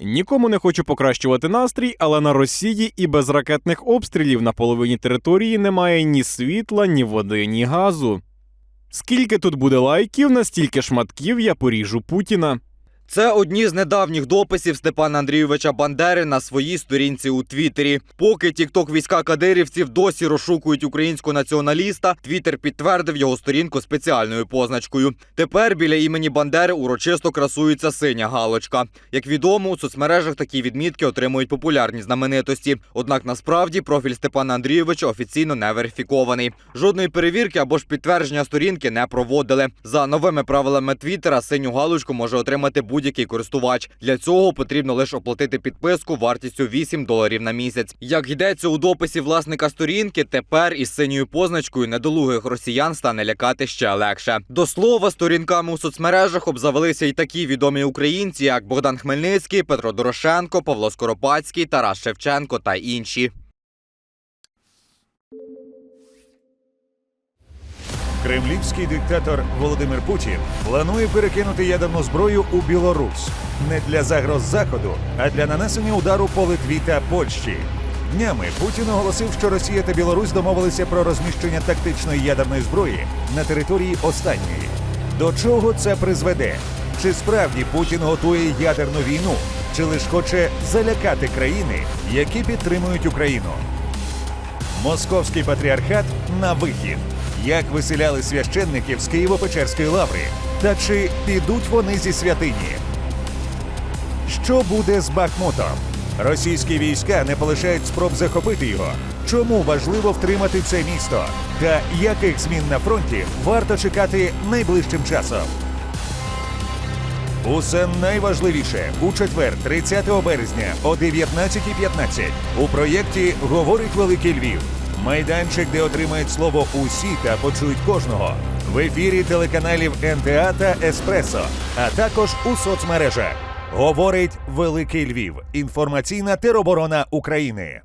Нікому не хочу покращувати настрій, але на Росії і без ракетних обстрілів на половині території немає ні світла, ні води, ні газу. Скільки тут буде лайків, настільки шматків я поріжу Путіна. Це одні з недавніх дописів Степана Андрійовича Бандери на своїй сторінці у Твіттері. Поки тікток війська кадирівців досі розшукують українського націоналіста, Твіттер підтвердив його сторінку спеціальною позначкою. Тепер біля імені Бандери урочисто красується синя галочка. Як відомо, у соцмережах такі відмітки отримують популярні знаменитості. Однак насправді профіль Степана Андрійовича офіційно не верифікований. Жодної перевірки або ж підтвердження сторінки не проводили. За новими правилами Твіттера синю галочку може отримати будь-який користувач. Для цього потрібно лише оплатити підписку вартістю 8 доларів на місяць. Як йдеться у дописі власника сторінки, тепер із синьою позначкою недолугих росіян стане лякати ще легше. До слова, сторінками у соцмережах обзавелися й такі відомі українці, як Богдан Хмельницький, Петро Дорошенко, Павло Скоропадський, Тарас Шевченко та інші. Кремлівський диктатор Володимир Путін планує перекинути ядерну зброю у Білорусь не для загроз Заходу, а для нанесення удару по Литві та Польщі. Днями Путін оголосив, що Росія та Білорусь домовилися про розміщення тактичної ядерної зброї на території останньої. До чого це призведе? Чи справді Путін готує ядерну війну, чи лише хоче залякати країни, які підтримують Україну? Московський патріархат на вихід. Як виселяли священників з Києво-Печерської лаври? Та чи підуть вони зі святині? Що буде з Бахмутом? Російські війська не полишають спроб захопити його. Чому важливо втримати це місто? Та яких змін на фронті варто чекати найближчим часом? Усе найважливіше у четвер, 30 березня о 19.15 у проєкті Говорить Великий Львів. Майданчик, де отримають слово усі та почують кожного. В ефірі телеканалів НТА та Еспресо, а також у соцмережах. Говорить Великий Львів. Інформаційна тероборона України.